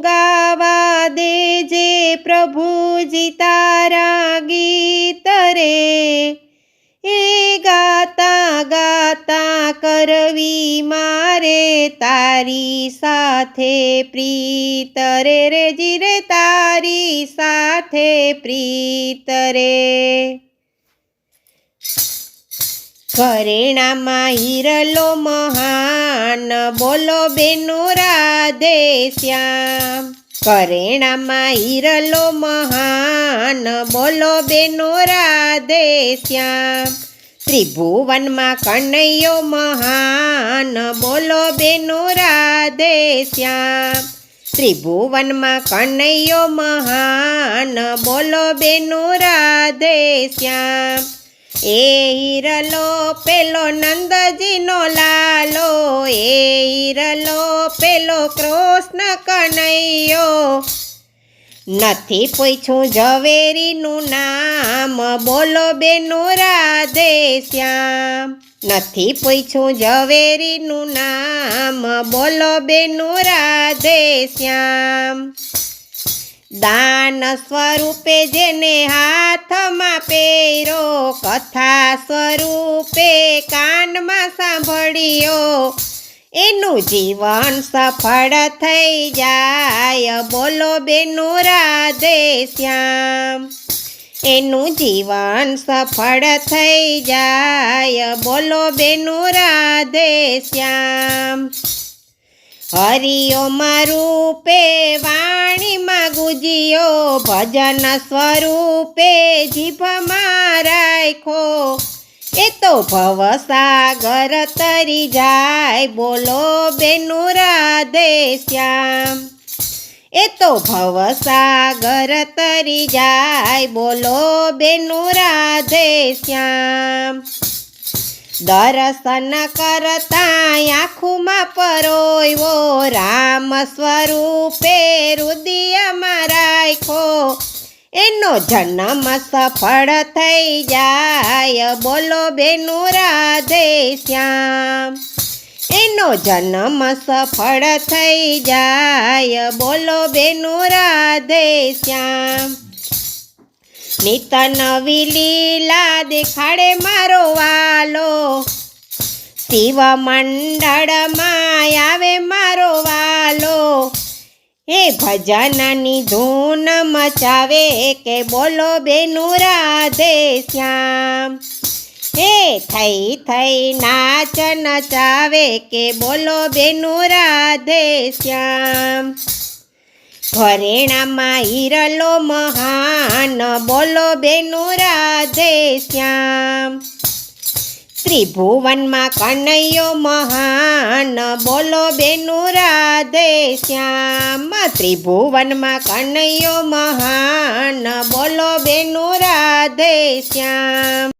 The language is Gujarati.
ગાવા દેજે પ્રભુજી તારા ગીત રે. એ ગાતા ગાતા કરવી મારે તારી સાથે પ્રીત રે રે જી રે તારી સાથે પ્રીત રે. માહિરલો હિરલો મહાન બોલો બેનો રાધે શ્યામ. ઘરેણામાં હિરલો મહાન, બોલો બેનો રાધે શ્યામ. ત્રિભુવનમાં કનૈયો મહાન, બોલો બેનો રાધે શ્યામ. ત્રિભુવનમાં કનૈયો મહાન, બોલો બેનો રાધે શ્યામ. એ હિરલો પેલો નંદજીનો લાલો, એ હિરલો પેલો કૃષ્ણ કનૈયો. નથી પૂછ્યું ઝવેરીનું નામ, બોલો બેનો રાધે શ્યામ. નથી પૂછ્યું ઝવેરીનું નામ, બોલો બેનો રાધે શ્યામ. દાન સ્વરૂપે જેને હાથમાં પહેરો, કથા સ્વરૂપે કાનમાં સાંભળ્યો, એનું જીવન સફળ થઈ જાય. બોલો બેનો રાધે શ્યામ. એનું જીવન સફળ થઈ જાય. બોલો બેનો રાધે શ્યામ. હરિઓમાં રૂપે વાણીમાં ગુજિયો, ભજન સ્વરૂપે જીભમાં રાખો એ તો ભવસાગર તરી જાય, બોલો બેનો રાધે શ્યામ. એ તો ભવસાગર તરી જાય, બોલો બેનો રાધે શ્યામ. દર્શન કરતા આંખુમાં પરોયવો રામ સ્વરૂપે રુદિયમાં રાખો એનો જન્મ સફળ થઈ જાય. બોલો બેનો રાધે શ્યામ. એનો જન્મ સફળ થઈ જાય. બોલો બેનો રાધે શ્યામ. નિત નવી લીલા દેખાડે મારો વાલો શિવ મંડળમાં આવે મારો વાલો. એ ભજનની ધૂન મચાવે કે બોલો બેનું રાધે શ્યામ. હે થઈ થઈ નાચ નચાવે કે બોલો બેનું રાધે શ્યામ. ઘરેણામાં હિરલો મહાન બોલો બેનું રાધે શ્યામ. ત્રિભુવનમાં કનૈયો મહાન. બોલો બેનો રાધે શ્યામ. ત્રિભુવનમાં કનૈયો મહાન. બોલો બેનો રાધે શ્યામ.